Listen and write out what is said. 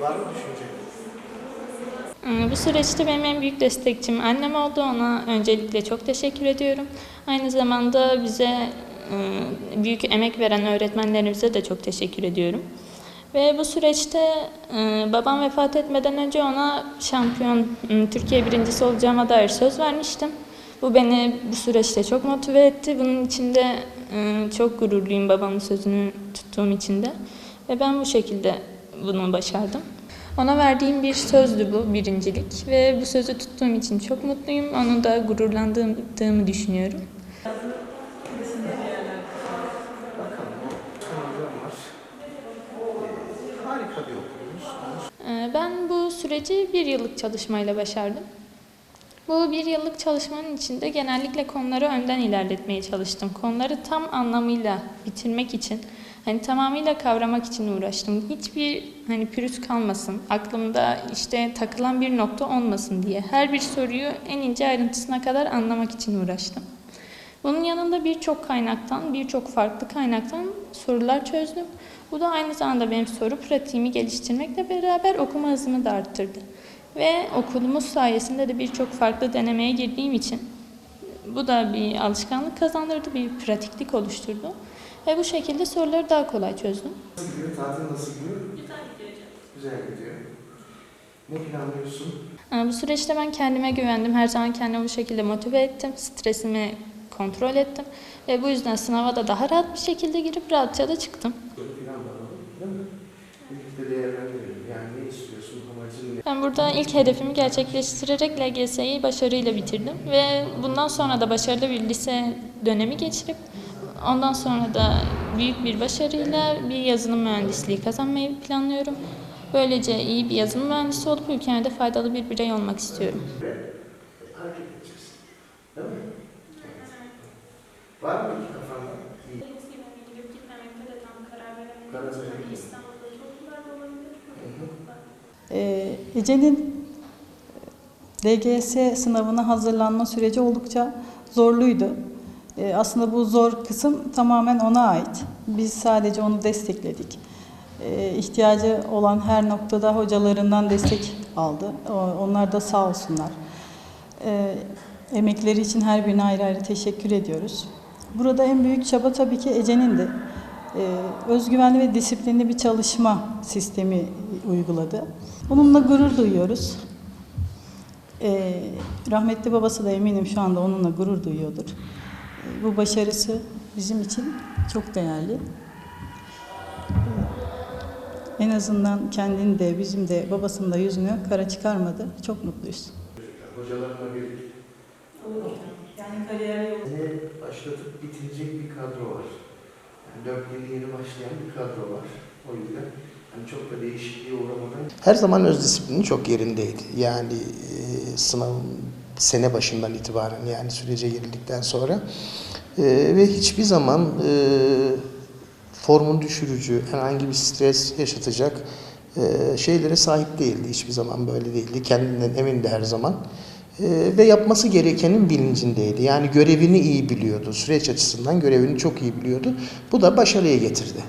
Var mı düşünce? Ee, Bu süreçte benim en büyük destekçim annem oldu. Ona öncelikle çok teşekkür ediyorum. Aynı zamanda bize e, büyük emek veren öğretmenlerimize de çok teşekkür ediyorum. Ve bu süreçte e, babam vefat etmeden önce ona şampiyon, Türkiye birincisi olacağıma dair söz vermiştim. Bu beni bu süreçte çok motive etti. Bunun için de e, çok gururluyum babamın sözünü tuttuğum için de. Ve ben bu şekilde bunu başardım. Ona verdiğim bir sözdü bu birincilik ve bu sözü tuttuğum için çok mutluyum. Onu da gururlandığımı düşünüyorum. Ee, Ben bu süreci bir yıllık çalışmayla başardım. Bu bir yıllık çalışmanın içinde genellikle konuları önden ilerletmeye çalıştım. Konuları tam anlamıyla bitirmek için, hani tamamıyla kavramak için uğraştım. Hiçbir hani pürüz kalmasın, aklımda işte takılan bir nokta olmasın diye. Her bir soruyu en ince ayrıntısına kadar anlamak için uğraştım. Bunun yanında birçok kaynaktan, birçok farklı kaynaktan sorular çözdüm. Bu da aynı zamanda benim soru pratiğimi geliştirmekle beraber okuma hızımı da arttırdı. Ve okulumuz sayesinde de birçok farklı denemeye girdiğim için bu da bir alışkanlık kazandırdı, bir pratiklik oluşturdu. Ve bu şekilde soruları daha kolay çözdüm. Nasıl gidiyor? Tatil nasıl gidiyor? Güzel gidiyor Güzel gidiyor. Ne planlıyorsun? Ee, Bu süreçte ben kendime güvendim. Her zaman kendimi bu şekilde motive ettim. Stresimi kontrol ettim. Ve bu yüzden sınava da daha rahat bir şekilde girip rahatça da çıktım. Ben burada ilk hedefimi gerçekleştirerek LGS'yi başarıyla bitirdim ve bundan sonra da başarılı bir lise dönemi geçirip ondan sonra da büyük bir başarıyla bir yazılım mühendisliği kazanmayı planlıyorum. Böylece iyi bir yazılım mühendisi olup ülkeme de faydalı bir birey olmak istiyorum. Var mı. Ee, Ece'nin LGS sınavına hazırlanma süreci oldukça zorluydu. Ee, aslında bu zor kısım tamamen ona ait. Biz sadece onu destekledik. İhtiyacı olan her noktada hocalarından destek aldı. O- Onlar da sağ olsunlar. Ee, emekleri için her birine ayrı ayrı teşekkür ediyoruz. Burada en büyük çaba tabii ki Ece'nindi. Ee, özgüvenli ve disiplinli bir çalışma sistemi uyguladı. Onunla gurur duyuyoruz. Rahmetli babası da eminim şu anda onunla gurur duyuyordur. Bu başarısı bizim için çok değerli. En azından kendini de bizim de babasının da yüzünü kara çıkarmadı. Çok mutluyuz. Hocalarla birlikte. Yani kariyer yolu başlatıp bitirecek bir kadro var. Yani 4 yıl yeni başlayan bir kadro var. O yüzden hani çok da değişikliğe uğramadan Her zaman öz disiplini çok yerindeydi. Yani e, sınavın sene başından itibaren yani sürece girildikten sonra E, ve hiçbir zaman e, formun düşürücü, herhangi bir stres yaşatacak e, şeylere sahip değildi. Hiçbir zaman böyle değildi. Kendinden emindi her zaman. E, ve yapması gerekenin bilincindeydi. Yani görevini iyi biliyordu. Süreç açısından görevini çok iyi biliyordu. Bu da başarıya getirdi.